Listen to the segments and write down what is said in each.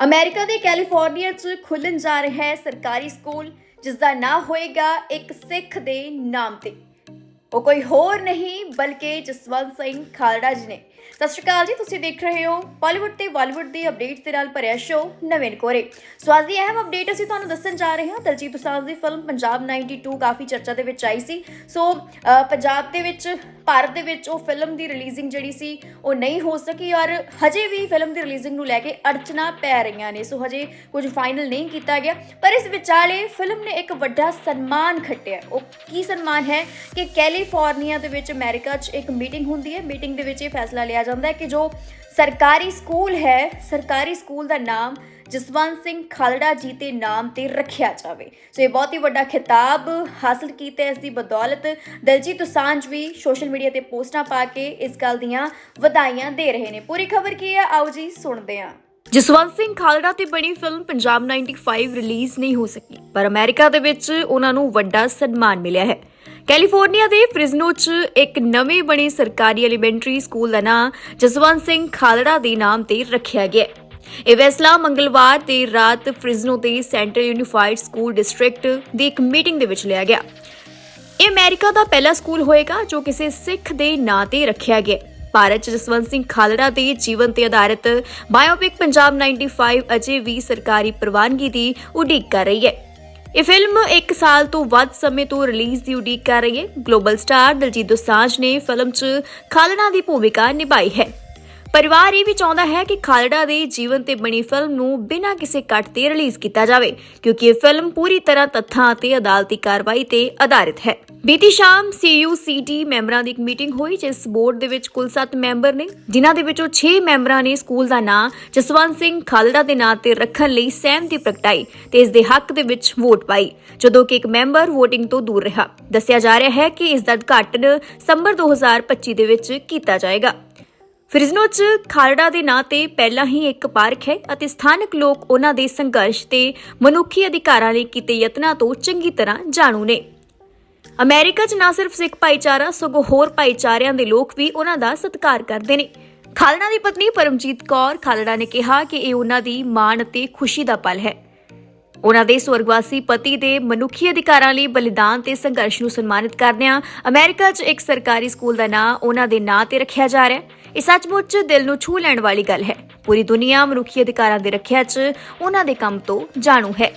America ਦੇ California 'ਚ ਖੁੱਲਣ ਜਾ ਰਿਹਾ ਹੈ ਸਰਕਾਰੀ ਸਕੂਲ ਜਿਸ ਦਾ ਨਾਂ ਹੋਏਗਾ ਇੱਕ ਸਿੱਖ ਦੇ ਨਾਮ ਤੇ। ਉਹ ਕੋਈ ਹੋਰ ਨਹੀਂ, ਬਲਕਿ ਜਸਵੰਤ ਸਿੰਘ ਖਾਲੜਾ ਜੀ ਨੇ। ਸਤਿ ਸ਼੍ਰੀ ਅਕਾਲ ਜੀ, ਤੁਸੀਂ ਦੇਖ ਰਹੇ ਹੋ ਬਾਲੀਵੁੱਡ ਤੇ ਬਾਲੀਵੁੱਡ ਦੀ ਅਪਡੇਟਸ ਦੇ ਨਾਲ ਭਰਿਆ ਸ਼ੋਅ ਨਵੇਂ ਕੋਰੇ। ਸੋ ਅੱਜ ਦੀ ਅਹਿਮ ਅਪਡੇਟ ਅਸੀਂ ਤੁਹਾਨੂੰ ਦੱਸਣ ਜਾ ਰਹੇ ਹਾਂ, ਦਲਜੀਤ ਦੋਸਾਂਝ ਦੀ ਫਿਲਮ ਪੰਜਾਬ 92 ਕਾਫੀ ਚਰਚਾ ਦੇ ਵਿੱਚ ਆਈ ਸੀ। ਸੋ ਪੰਜਾਬ ਦੇ ਵਿੱਚ, ਭਾਰਤ ਦੇ ਵਿੱਚ ਉਹ ਫਿਲਮ ਦੀ ਰਿਲੀਜ਼ਿੰਗ ਜਿਹੜੀ ਸੀ, ਉਹ ਨਹੀਂ ਹੋ ਸਕੀ ਔਰ ਹਜੇ ਵੀ ਫਿਲਮ ਦੀ ਰਿਲੀਜ਼ਿੰਗ ਨੂੰ ਲੈ ਕੇ ਅੜਚਨਾ ਪੈ ਰਹੀਆਂ ਨੇ। ਸੋ ਹਜੇ ਕੁਝ ਫਾਈਨਲ ਨਹੀਂ ਕੀਤਾ ਗਿਆ, ਪਰ ਇਸ ਵਿਚਾਲੇ ਫਿਲਮ ਨੇ ਇੱਕ ਵੱਡਾ ਸਨਮਾਨ ਖੱਟਿਆ। ਉਹ ਕੀ ਸਨਮਾਨ ਹੈ ਕਿ ਕੈਲੀਫੋਰਨੀਆ ਦੇ ਵਿੱਚ ਅਮਰੀਕਾ 'ਚ ਇੱਕ ਮੀਟਿੰਗ ਹੁੰਦੀ ਹੈ। ਮੀਟਿੰਗ ਦੇ ਵਿੱਚ ਇਹ ਫੈਸਲਾ ਲਿਆ ਜਾਂਦਾ ਹੈ ਕਿ ਜੋ ਸਰਕਾਰੀ ਸਕੂਲ ਹੈ, ਸਰਕਾਰੀ ਸਕੂਲ ਦਾ ਨਾਮ ਜਸਵੰਤ ਸਿੰਘ ਖਾਲੜਾ ਜੀ ਦੇ ਨਾਮ ਤੇ ਰੱਖਿਆ ਜਾਵੇ। ਸੋ ਇਹ ਬਹੁਤ ਹੀ ਵੱਡਾ ਖਿਤਾਬ ਹਾਸਲ ਕੀਤਾ ਇਸ ਦੀ ਬਦੌਲਤ ਦਲਜੀਤ ਦੋਸਾਂਝ ਵੀ ਸੋਸ਼ਲ ਮੀਡੀਆ ਤੇ ਪੋਸਟਾਂ ਪਾ ਕੇ ਇਸ ਗੱਲ ਦੀਆਂ ਵਧਾਈਆਂ ਦੇ ਰਹੇ ਨੇ। ਪੂਰੀ ਖਬਰ ਕੀ ਹੈ? ਆਓ ਜੀ, ਸੁਣਦੇ ਹਾਂ। ਜਸਵੰਤ ਸਿੰਘ ਖਾਲੜਾ ਤੇ ਬਣੀ ਫਿਲਮ ਪੰਜਾਬ 95 ਰਿਲੀਜ਼ ਨਹੀਂ ਹੋ ਸਕੀ, ਪਰ ਅਮਰੀਕਾ ਦੇ ਵਿੱਚ ਉਹਨਾਂ ਨੂੰ ਵੱਡਾ ਸਨਮਾਨ ਮਿਲਿਆ ਹੈ। ਕੈਲੀਫੋਰਨੀਆ ਦੇ ਫ੍ਰਿਜ਼ਨੋ 'ਚ ਇੱਕ ਨਵੇਂ ਬਣੇ ਸਰਕਾਰੀ ਐਲੀਮੈਂਟਰੀ ਸਕੂਲ ਦਾ ਨਾਂ ਜਸਵੰਤ ਸਿੰਘ ਖਾਲੜਾ ਦੇ ਨਾਮ ਤੇ ਰੱਖਿਆ ਗਿਆ ਹੈ। ਇਹ ਫੈਸਲਾ ਮੰਗਲਵਾਰ ਦੇ ਰਾਤ ਫ੍ਰਿਜ਼ਨੋ ਦੇ ਸੈਂਟਰਲ ਯੂਨੀਫਾਈਡ ਸਕੂਲ ਡਿਸਟ੍ਰਿਕਟ ਦੀ ਇੱਕ ਮੀਟਿੰਗ ਦੇ ਵਿੱਚ ਲਿਆ ਗਿਆ। ਇਹ ਅਮਰੀਕਾ ਦਾ ਪਹਿਲਾ ਸਕੂਲ ਹੋਏਗਾ ਜੋ ਕਿਸੇ ਸਿੱਖ ਦੇ ਨਾਂ ਤੇ ਰੱਖਿਆ ਗਿਆ ਭਾਰਤ 'ਚ ਜਸਵੰਤ ਸਿੰਘ ਖਾਲੜਾ ਦੇ ਜੀਵਨ ਤੇ ਆਧਾਰਿਤ ਬਾਇਓਪਿਕ ਪੰਜਾਬ 95 ਅਜੇ ਵੀ ਸਰਕਾਰੀ ਪ੍ਰਵਾਨਗੀ ਦੀ ਉਡੀਕ ਕਰ ਰਹੀ ਹੈ। ਇਹ ਫਿਲਮ 1 ਸਾਲ ਤੋਂ ਵੱਧ ਸਮੇਂ ਤੋਂ ਰਿਲੀਜ਼ ਦੀ ਉਡੀਕ ਕਰ ਰਹੀ ਹੈ। ਗਲੋਬਲ ਸਟਾਰ ਦਲਜੀਤ ਦੋਸਾਂਝ ਨੇ ਫਿਲਮ 'ਚ ਖਾਲੜਾ ਦੀ ਭੂਮਿਕਾ ਨਿਭਾਈ ਹੈ। ਪਰਿਵਾਰ ਇਹ ਵੀ ਚਾਹੁੰਦਾ ਹੈ ਕਿ ਖਾਲੜਾ ਦੇ ਜੀਵਨ ਤੇ ਬਣੀ ਫਿਲਮ ਨੂੰ ਬਿਨਾਂ ਕਿਸੇ ਕੱਟ ਤੇ ਰਿਲੀਜ਼ ਕੀਤਾ ਜਾਵੇ, ਕਿਉਂਕਿ ਇਹ ਫਿਲਮ ਪੂਰੀ ਤਰ੍ਹਾਂ ਤੱਥਾਂ ਅਤੇ ਅਦਾਲਤੀ ਕਾਰਵਾਈ ਤੇ ਆਧਾਰਿਤ ਹੈ। ਬੀਤੀ ਸ਼ਾਮ ਸੀਯੂਸੀਟੀ ਮੈਂਬਰਾਂ ਦੀ ਇੱਕ ਮੀਟਿੰਗ ਹੋਈ, ਜਿਸ ਬੋਰਡ ਦੇ ਵਿੱਚ ਕੁੱਲ 7 ਮੈਂਬਰ ਨੇ, ਜਿਨ੍ਹਾਂ ਦੇ ਵਿੱਚੋਂ 6 ਮੈਂਬਰਾਂ ਨੇ ਸਕੂਲ ਦਾ ਨਾਂ ਜਸਵੰਤ ਸਿੰਘ ਖਾਲੜਾ ਦੇ ਨਾਂ ਤੇ ਰੱਖਣ ਲਈ ਸਹਿਮਤੀ ਪ੍ਰਗਟਾਈ ਤੇ ਇਸ ਦੇ ਹੱਕ ਦੇ ਵਿੱਚ ਵੋਟ ਪਾਈ, ਜਦੋਂ ਕਿ ਇੱਕ ਮੈਂਬਰ VOTING ਤੋਂ ਦੂਰ ਰਿਹਾ। ਦੱਸਿਆ ਜਾ ਰਿਹਾ ਹੈ ਕਿ ਇਸ ਦਾ ਉਦਘਾਟਨ ਸਤੰਬਰ 2025 ਦੇ ਵਿੱਚ ਕੀਤਾ ਜਾਏਗਾ। ਫਰਿਜ਼ਨੋ 'ਚ ਖਾਲੜਾ ਦੇ ਨਾਂ ਤੇ ਪਹਿਲਾਂ ਹੀ ਇੱਕ ਪਾਰਕ ਹੈ ਅਤੇ ਸਥਾਨਕ ਲੋਕ ਉਹਨਾਂ ਦੇ ਸੰਘਰਸ਼ ਤੇ ਮਨੁੱਖੀ ਅਧਿਕਾਰਾਂ ਲਈ ਕੀਤੇ ਯਤਨਾਂ ਤੋਂ ਚੰਗੀ ਤਰ੍ਹਾਂ ਜਾਣੂ ਨੇ। ਅਮਰੀਕਾ 'ਚ ਨਾ ਸਿਰਫ ਸਿੱਖ ਭਾਈਚਾਰਾ, ਸਗੋਂ ਹੋਰ ਭਾਈਚਾਰਿਆਂ ਦੇ ਲੋਕ ਵੀ ਉਹਨਾਂ ਦਾ ਸਤਿਕਾਰ ਕਰਦੇ ਨੇ। ਖਾਲੜਾ ਦੀ ਪਤਨੀ ਪਰਮਜੀਤ ਕੌਰ ਖਾਲੜਾ ਨੇ ਕਿਹਾ ਕਿ ਇਹ ਉਹਨਾਂ ਦੀ ਮਾਣ ਅਤੇ ਖੁਸ਼ੀ ਦਾ ਪਲ ਹੈ। ਉਹਨਾਂ ਦੇ ਸਵਰਗਵਾਸੀ ਪਤੀ ਦੇ ਮਨੁੱਖੀ ਅਧਿਕਾਰਾਂ ਲਈ ਬਲੀਦਾਨ ਤੇ ਸੰਘਰਸ਼ ਨੂੰ ਸਨਮਾਨਿਤ ਕਰਦਿਆਂ ਅਮਰੀਕਾ 'ਚ ਇੱਕ ਸਰਕਾਰੀ ਸਕੂਲ ਦਾ ਨਾਂ ਉਹਨਾਂ ਦੇ ਨਾਂ ਤੇ ਰੱਖਿਆ ਜਾ ਰਿਹਾ ਹੈ। ਇਹ ਸੱਚਮੁੱਚ ਦਿਲ ਨੂੰ ਛੂ ਲੈਣ ਵਾਲੀ ਗੱਲ ਹੈ। ਪੂਰੀ ਦੁਨੀਆ ਮਨੁੱਖੀ ਅਧਿਕਾਰਾਂ ਦੀ ਰੱਖਿਆ 'ਚ ਉਹਨਾਂ ਦੇ ਕੰਮ ਤੋਂ ਜਾਣੂ ਹੈ।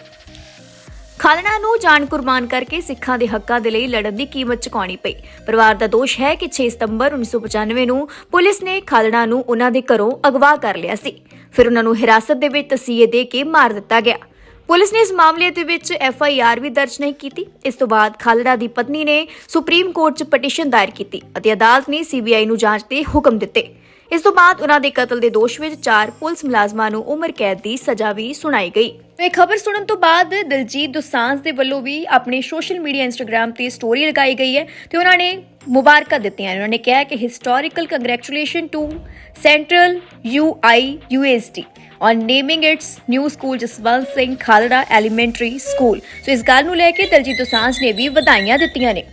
ਖਾਲਣਾ ਨੂੰ ਜਾਨ ਕੁਰਬਾਨ ਕਰਕੇ ਸਿੱਖਾਂ ਦੇ ਹੱਕਾਂ ਦੇ ਲਈ ਲੜਨ ਦੀ ਕੀਮਤ ਚੁਕਾਉਣੀ ਪਈ। ਪਰਿਵਾਰ ਦਾ ਦੋਸ਼ ਹੈ ਕਿ 6 ਸਤੰਬਰ 1995 ਨੂੰ ਪੁਲਿਸ ਨੇ ਖਾਲਣਾ ਨੂੰ ਉਹਨਾਂ ਦੇ ਘਰੋਂ ਅਗਵਾ ਕਰ ਲਿਆ ਸੀ। ਫਿਰ ਉਹਨਾਂ ਨੂੰ ਹਿਰਾਸਤ ਦੇ ਵਿੱਚ ਤਸੀਹੇ ਦੇ ਕੇ ਮਾਰ ਦਿੱਤਾ ਗਿਆ। ਪੁਲਿਸ ਨੇ ਇਸ ਮਾਮਲੇ ਦੇ ਵਿੱਚ ਐਫ ਆਈ ਆਰ ਵੀ ਦਰਜ ਨਹੀਂ ਕੀਤੀ। ਇਸ ਤੋਂ ਬਾਅਦ ਖਾਲੜਾ ਦੀ ਪਤਨੀ ਨੇ ਸੁਪਰੀਮ ਕੋਰਟ 'ਚ ਪਟੀਸ਼ਨ ਦਾਇਰ ਕੀਤੀ ਅਤੇ ਅਦਾਲਤ ਨੇ ਸੀਬੀਆਈ ਨੂੰ ਜਾਂਚ ਦੇ ਹੁਕਮ ਦਿੱਤੇ। ਇਸ ਤੋਂ ਬਾਅਦ ਉਹਨਾਂ ਦੇ ਕਤਲ ਦੇ ਦੋਸ਼ ਵਿੱਚ ਚਾਰ ਪੁਲਿਸ ਮੁਲਾਜ਼ਮਾਂ ਨੂੰ ਉਮਰ ਕੈਦ ਦੀ ਸਜ਼ਾ ਵੀ ਸੁਣਾਈ ਗਈ। ਇਹ ਖਬਰ ਸੁਣਨ ਤੋਂ ਬਾਅਦ ਦਿਲਜੀਤ ਦੋਸਾਂਝ ਦੇ ਵੱਲੋਂ ਵੀ ਆਪਣੇ ਸੋਸ਼ਲ ਮੀਡੀਆ ਇੰਸਟਾਗ੍ਰam ਤੇ ਸਟੋਰੀ ਲਗਾਈ ਗਈ ਹੈ ਤੇ ਉਹਨਾਂ ਨੇ ਮੁਬਾਰਕਾਂ ਦਿੱਤੀਆਂ ਨੇ। ਉਹਨਾਂ ਨੇ ਕਿਹਾ ਕਿ historical congratulation to central UI ਯੂਐਸਟੀ on naming its new school Jaswant Singh Khalra elementary school so ਇਸ ਗੱਲ ਨੂੰ ਲੈ ਕੇ ਦਲਜੀਤ ਦੋਸਾਂਝ ਨੇ ਵੀ ਵਧਾਈਆਂ ਦਿੱਤੀਆਂ ਨੇ।